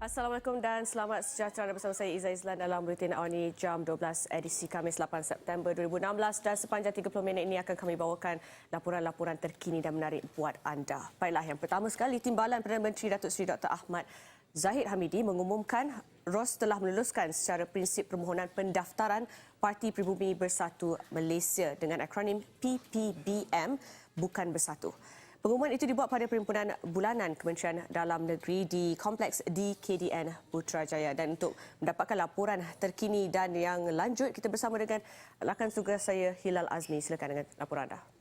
Assalamualaikum dan selamat sejahtera bersama saya Izzah Izlan dalam Buletin Awani jam 12 edisi Kamis 8 September 2016 dan sepanjang 30 minit ini akan kami bawakan laporan-laporan terkini dan menarik buat anda. Baiklah yang pertama sekali Timbalan Perdana Menteri Datuk Seri Dr. Ahmad Zahid Hamidi mengumumkan ROS telah meluluskan secara prinsip permohonan pendaftaran Parti Pribumi Bersatu Malaysia dengan akronim PPBM bukan bersatu. Pengumuman itu dibuat pada perhimpunan bulanan Kementerian Dalam Negeri di Kompleks DKDN Putrajaya. Dan untuk mendapatkan laporan terkini dan yang lanjut, kita bersama dengan rakan tugas saya Hilal Azmi. Silakan dengan laporan anda.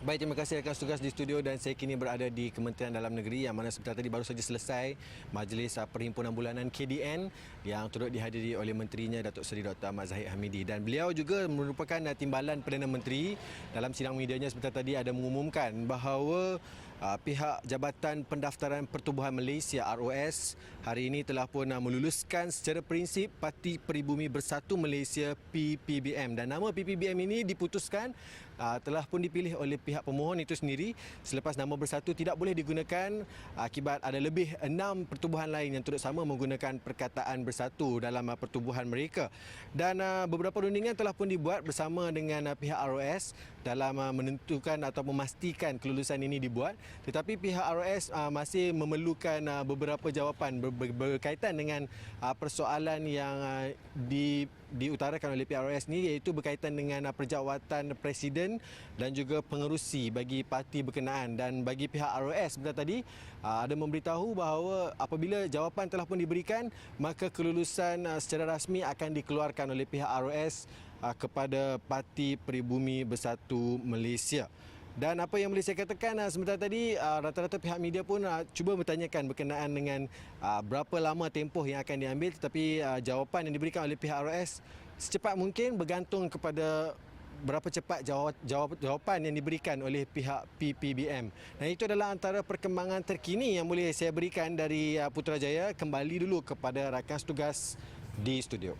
Baik, terima kasih rakan tugas di studio dan saya kini berada di Kementerian Dalam Negeri yang mana sebentar tadi baru saja selesai majlis perhimpunan bulanan KDN yang turut dihadiri oleh menterinya Datuk Seri Dr. Ahmad Zahid Hamidi dan beliau juga merupakan timbalan Perdana Menteri dalam sidang medianya sebentar tadi ada mengumumkan bahawa uh, pihak Jabatan Pendaftaran Pertubuhan Malaysia ROS hari ini telah pun uh, meluluskan secara prinsip Parti Peribumi Bersatu Malaysia PPBM dan nama PPBM ini diputuskan uh, telah pun dipilih oleh pihak pemohon itu sendiri. Selepas nama bersatu tidak boleh digunakan akibat ada lebih enam pertubuhan lain yang turut sama menggunakan perkataan bersatu dalam uh, pertubuhan mereka. Dan beberapa rundingan telah pun dibuat bersama dengan pihak ROS dalam menentukan atau memastikan kelulusan ini dibuat tetapi pihak ROS uh, masih memerlukan uh, beberapa jawapan ber- ber- berkaitan dengan uh, persoalan yang uh, di diutarakan oleh PRS ni iaitu berkaitan dengan uh, perjawatan presiden dan juga pengerusi bagi parti berkenaan dan bagi pihak ROS sebentar tadi uh, ada memberitahu bahawa apabila jawapan telah pun diberikan maka kelulusan uh, secara rasmi akan dikeluarkan oleh pihak ROS kepada Parti Peribumi Bersatu Malaysia. Dan apa yang boleh saya katakan uh, sebentar tadi uh, rata-rata pihak media pun uh, cuba bertanyakan berkenaan dengan uh, berapa lama tempoh yang akan diambil tetapi uh, jawapan yang diberikan oleh pihak ROS secepat mungkin bergantung kepada berapa cepat jawab, jawab, jawapan yang diberikan oleh pihak PPBM. Dan itu adalah antara perkembangan terkini yang boleh saya berikan dari Putrajaya. Kembali dulu kepada rakan tugas di studio.